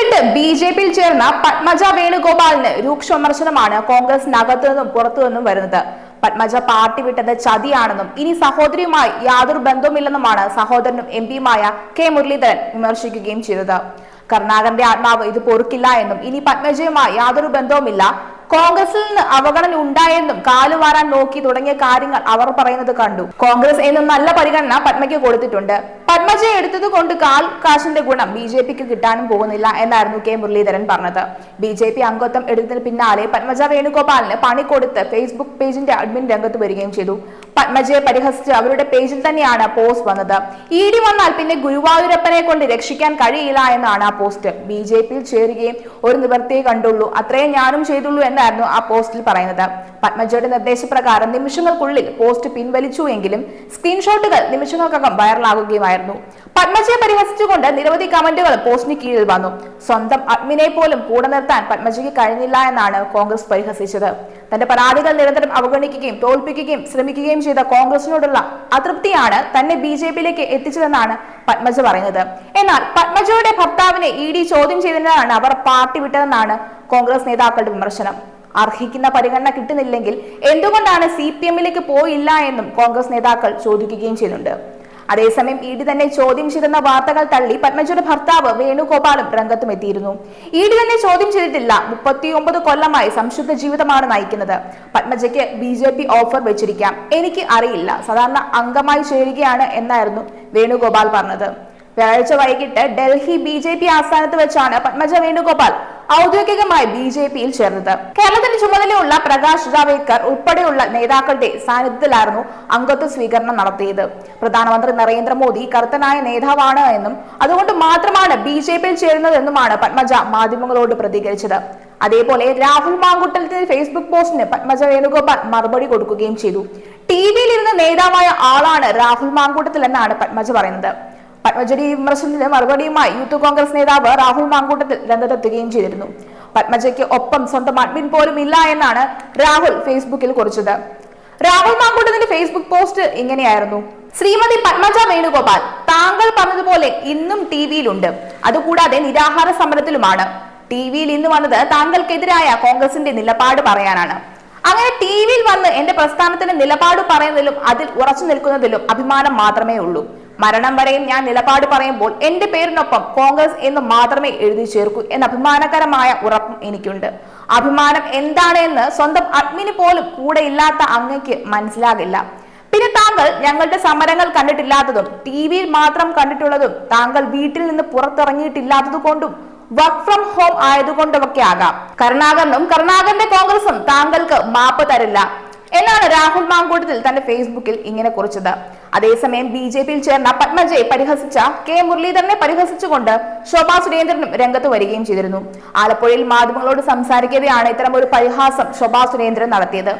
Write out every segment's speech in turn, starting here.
വിട്ട് B J പിയിൽ ചേർന്ന പത്മജ വേണുഗോപാലിന് രൂക്ഷ വിമർശനമാണ് കോൺഗ്രസിനകത്തു നിന്നും പുറത്തു നിന്നും വരുന്നത്. പത്മജ പാർട്ടി വിട്ടത് ചതിയാണെന്നും ഇനി സഹോദരിയുമായി യാതൊരു ബന്ധവുമില്ലെന്നുമാണ് സഹോദരനും എം പിയുമായ കെ മുരളീധരൻ വിമർശിക്കുകയും ചെയ്തത്. കർണാകരന്റെ ആത്മാവ് ഇത് പൊറുക്കില്ല എന്നും ഇനി പത്മജയുമായി യാതൊരു ബന്ധവുമില്ല. കോൺഗ്രസിൽ നിന്ന് അവഗണന ഉണ്ടായെന്നും കാലുവാരാൻ നോക്കി തുടങ്ങിയ കാര്യങ്ങൾ അവർ പറയുന്നത് കണ്ടു. കോൺഗ്രസ് എന്നും നല്ല പരിഗണന പത്മയ്ക്ക് കൊടുത്തിട്ടുണ്ട്. പത്മജയെ എടുത്തത് കൊണ്ട് കാൽ കാശിന്റെ ഗുണം ബി ജെ പിക്ക് കിട്ടാനും പോകുന്നില്ല എന്നായിരുന്നു കെ മുരളീധരൻ പറഞ്ഞത്. ബി ജെ പി അംഗത്വം എടുത്തതിന് പിന്നാലെ പത്മജ വേണുഗോപാലിന് പണി കൊടുത്ത് ഫേസ്ബുക്ക് പേജിന്റെ അഡ്മിൻ രംഗത്ത് വരികയും ചെയ്തു. പത്മജയെ പരിഹസിച്ച് അവരുടെ പേജിൽ തന്നെയാണ് പോസ്റ്റ് വന്നത്. ഇ ഡി വന്നാൽ പിന്നെ ഗുരുവായൂരപ്പനെ കൊണ്ട് രക്ഷിക്കാൻ കഴിയില്ല എന്നാണ് ആ പോസ്റ്റ്. ബി ജെ പിയിൽ ചേരുകയും ഒരു നിവർത്തിയെ കണ്ടുള്ളൂ. അത്രയും ഞാനും ചെയ്തുള്ളൂ എന്നായിരുന്നു ആ പോസ്റ്റിൽ പറയുന്നത്. പത്മജയുടെ നിർദ്ദേശപ്രകാരം നിമിഷങ്ങൾക്കുള്ളിൽ പോസ്റ്റ് പിൻവലിച്ചു എങ്കിലും സ്ക്രീൻഷോട്ടുകൾ നിമിഷങ്ങൾക്കകം വൈറലാകുകയുമായിരുന്നു. പത്മജയെ പരിഹസിച്ചുകൊണ്ട് നിരവധി കമന്റുകൾ പോസ്റ്റിന് കീഴിൽ വന്നു. സ്വന്തം അഡ്മിനെ പോലും കൂടെ നിർത്താൻ പത്മജയ്ക്ക് കഴിഞ്ഞില്ല എന്നാണ് കോൺഗ്രസ് പരിഹസിച്ചത്. തന്റെ പരാതികൾ നിരന്തരം അവഗണിക്കുകയും തോൽപ്പിക്കുകയും ശ്രമിക്കുകയും ചെയ്ത കോൺഗ്രസിനോടുള്ള അതൃപ്തിയാണ് തന്നെ ബി ജെ പിയിലേക്ക് എത്തിച്ചതെന്നാണ് പത്മജ പറയുന്നത്. എന്നാൽ പത്മജയുടെ ഭർത്താവിനെ ഇ ഡി ചോദ്യം ചെയ്തതിനാണ് അവർ പാർട്ടി വിട്ടതെന്നാണ് കോൺഗ്രസ് നേതാക്കളുടെ വിമർശനം. അർഹിക്കുന്ന പരിഗണന കിട്ടുന്നില്ലെങ്കിൽ എന്തുകൊണ്ടാണ് സി പി എമ്മിലേക്ക് പോയില്ല എന്നും കോൺഗ്രസ് നേതാക്കൾ ചോദിക്കുകയും ചെയ്യുന്നുണ്ട്. അതേസമയം ഇ ഡി തന്നെ ചോദ്യം ചെയ്തെന്ന വാർത്തകൾ തള്ളി പത്മജയുടെ ഭർത്താവ് വേണുഗോപാലും രംഗത്തും എത്തിയിരുന്നു. ഇ ഡി തന്നെ ചോദ്യം ചെയ്തിട്ടില്ല. മുപ്പത്തിയൊമ്പത് കൊല്ലമായി സംശുദ്ധ ജീവിതമാണ് നയിക്കുന്നത്. പത്മജയ്ക്ക് ബി ജെ പി ഓഫർ വെച്ചിരിക്കാം. എനിക്ക് അറിയില്ല. സാധാരണ അംഗമായി ചേരുകയാണ് എന്നായിരുന്നു വേണുഗോപാൽ പറഞ്ഞത്. വ്യാഴാഴ്ച വൈകിട്ട് ഡൽഹി ബി ജെ പി ആസ്ഥാനത്ത് വെച്ചാണ് പത്മജ വേണുഗോപാൽ ഔദ്യോഗികമായി ബി ജെ പിയിൽ ചേർന്നത്. കേരളത്തിന് ചുമതലയുള്ള പ്രകാശ് ജാവേദ്കർ ഉൾപ്പെടെയുള്ള നേതാക്കളുടെ സാന്നിധ്യത്തിലായിരുന്നു അംഗത്വ സ്വീകരണം നടത്തിയത്. പ്രധാനമന്ത്രി നരേന്ദ്രമോദി കറുത്തനായ നേതാവാണ് എന്നും അതുകൊണ്ട് മാത്രമാണ് ബി ജെ പിയിൽ ചേരുന്നതെന്നുമാണ് പത്മജ മാധ്യമങ്ങളോട് പ്രതികരിച്ചത്. അതേപോലെ രാഹുൽ മാങ്കുട്ടലത്തിന്റെ ഫേസ്ബുക്ക് പോസ്റ്റിന് പത്മജ വേണുഗോപാൽ മറുപടി കൊടുക്കുകയും ചെയ്തു. ടി വിയിൽ ഇരുന്ന നേതാവായ ആളാണ് രാഹുൽ മാങ്കൂട്ടത്തിൽ എന്നാണ് പത്മജ പറയുന്നത്. പത്മജയുടെ ഈ വിമർശനത്തിന് മറുപടിയുമായി യൂത്ത് കോൺഗ്രസ് നേതാവ് രാഹുൽ മാങ്കൂട്ടത്തിൽ രംഗത്തെത്തുകയും ചെയ്തിരുന്നു. പത്മജയ്ക്ക് ഒപ്പം സ്വന്തം അഡ്മിൻ പോലും ഇല്ല എന്നാണ് രാഹുൽ ഫേസ്ബുക്കിൽ കുറിച്ചത്. രാഹുൽ മാങ്കൂട്ടത്തിന്റെ ഫേസ്ബുക്ക് പോസ്റ്റ് ഇങ്ങനെയായിരുന്നു. ശ്രീമതി പത്മജ വേണുഗോപാൽ താങ്കൾ പറഞ്ഞതുപോലെ ഇന്നും ടി വിയിലുണ്ട്. അതുകൂടാതെ നിരാഹാര സമരത്തിലുമാണ്. ടി വിയിൽ ഇന്ന് വന്നത് താങ്കൾക്കെതിരായ കോൺഗ്രസിന്റെ നിലപാട് പറയാനാണ്. അങ്ങനെ ടി വിയിൽ വന്ന് എന്റെ പ്രസ്ഥാനത്തിന്റെ നിലപാട് പറയുന്നതിലും അതിൽ ഉറച്ചു നിൽക്കുന്നതിലും അഭിമാനം മാത്രമേ ഉള്ളൂ മരണം വരെയും ഞാൻ നിലപാട് പറയുമ്പോൾ എന്റെ പേരിനൊപ്പം കോൺഗ്രസ് എന്ന് മാത്രമേ എഴുതി ചേർക്കൂ എന്ന അഭിമാനകരമായ ഉറപ്പും എനിക്കുണ്ട്. അഭിമാനം എന്താണ് എന്ന് സ്വന്തം അഡ്മിന് പോലും കൂടെ ഇല്ലാത്ത അങ്ങയ്ക്ക് മനസ്സിലാകില്ല. പിന്നെ താങ്കൾ ഞങ്ങളുടെ സമരങ്ങൾ കണ്ടിട്ടില്ലാത്തതും ടി വിയിൽ മാത്രം കണ്ടിട്ടുള്ളതും താങ്കൾ വീട്ടിൽ നിന്ന് പുറത്തിറങ്ങിയിട്ടില്ലാത്തതുകൊണ്ടും വർക്ക് ഫ്രം ഹോം ആയതുകൊണ്ടുമൊക്കെ ആകാം. കരുണാകരനും കരുണാകരന്റെ കോൺഗ്രസും താങ്കൾക്ക് മാപ്പ് തരില്ല. എന്നാണ് രാഹുൽ മാങ്കൂട്ടത്തിൽ തന്റെ ഫേസ്ബുക്കിൽ ഇങ്ങനെ കുറിച്ചത്. അതേസമയം ബി ജെ പിയിൽ ചേർന്ന പത്മജയെ പരിഹസിച്ച കെ മുരളീധരനെ പരിഹസിച്ചുകൊണ്ട് ശോഭാ സുരേന്ദ്രനും രംഗത്ത് വരികയും ചെയ്തിരുന്നു. ആലപ്പുഴയിൽ മാധ്യമങ്ങളോട് സംസാരിക്കവെയാണ് ഇത്തരം ഒരു പരിഹാസം ശോഭാ സുരേന്ദ്രൻ നടത്തിയത്.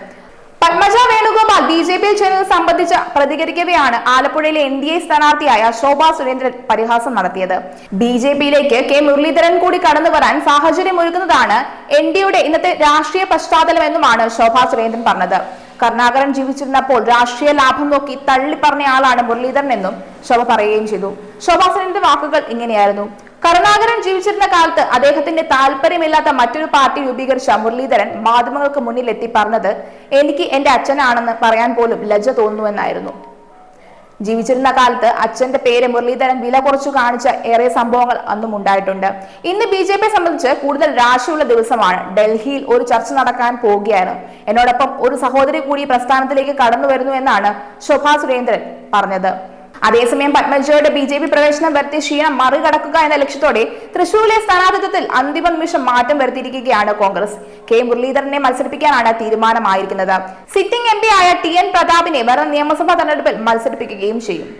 പത്മജ വേണുഗോപാൽ ബി ജെ പിയിൽ ചേരുന്നത് സംബന്ധിച്ച് പ്രതികരിക്കവെയാണ് ആലപ്പുഴയിലെ എൻ ഡി എ സ്ഥാനാർത്ഥിയായ ശോഭാ സുരേന്ദ്രൻ പരിഹാസം നടത്തിയത്. ബി ജെ പിയിലേക്ക് കെ മുരളീധരൻ കൂടി കടന്നു വരാൻ സാഹചര്യമൊരുക്കുന്നതാണ് എൻ ഡി യുടെ ഇന്നത്തെ രാഷ്ട്രീയ പശ്ചാത്തലമെന്നുമാണ് ശോഭാ സുരേന്ദ്രൻ പറഞ്ഞത്. കരുണാകരൻ ജീവിച്ചിരുന്നപ്പോൾ രാഷ്ട്രീയ ലാഭം നോക്കി തള്ളി പറഞ്ഞ ആളാണ് മുരളീധരൻ എന്നും ശോഭ പറയുകയും ചെയ്തു. ശോഭാസനന്റെ വാക്കുകൾ ഇങ്ങനെയായിരുന്നു. കരുണാകരൻ ജീവിച്ചിരുന്ന കാലത്ത് അദ്ദേഹത്തിന്റെ താല്പര്യമില്ലാത്ത മറ്റൊരു പാർട്ടി രൂപീകരിച്ച മുരളീധരൻ മാധ്യമങ്ങൾക്ക് മുന്നിൽ എത്തി പറഞ്ഞത് എനിക്ക് എന്റെ അച്ഛനാണെന്ന് പറയാൻ പോലും ലജ്ജ തോന്നുന്നുവെന്നായിരുന്നു. ജീവിച്ചിരുന്ന കാലത്ത് അച്ഛന്റെ പേര് മുരളീധരൻ വില കുറച്ചു കാണിച്ച ഏറെ സംഭവങ്ങൾ അന്നും ഉണ്ടായിട്ടുണ്ട്. ഇന്ന് ബി ജെ പിയെ സംബന്ധിച്ച് കൂടുതൽ രാശിയുള്ള ദിവസമാണ് ഡൽഹിയിൽ ഒരു ചർച്ച നടക്കാൻ പോവുകയാണ് എന്നോടൊപ്പം ഒരു സഹോദരി കൂടി പ്രസ്ഥാനത്തിലേക്ക് കടന്നു വരുന്നു എന്നാണ് ശോഭാ സുരേന്ദ്രൻ പറഞ്ഞത്. അതേസമയം പത്മജയുടെ ബി ജെ പി പ്രവേശനം വരുത്തിയ ക്ഷീണം മറികടക്കുക എന്ന ലക്ഷ്യത്തോടെ തൃശൂരിലെ സ്ഥാനാർത്ഥിത്വത്തിൽ അന്തിമ നിമിഷം മാറ്റം വരുത്തിയിരിക്കുകയാണ് കോൺഗ്രസ്. കെ. മുരളീധരനെ മത്സരിപ്പിക്കാനാണ് തീരുമാനമായിരിക്കുന്നത്. സിറ്റിംഗ് എം ആയ ടി എൻ പ്രതാപിനെ വരും നിയമസഭാ തെരഞ്ഞെടുപ്പിൽ മത്സരിപ്പിക്കുകയും ചെയ്യും.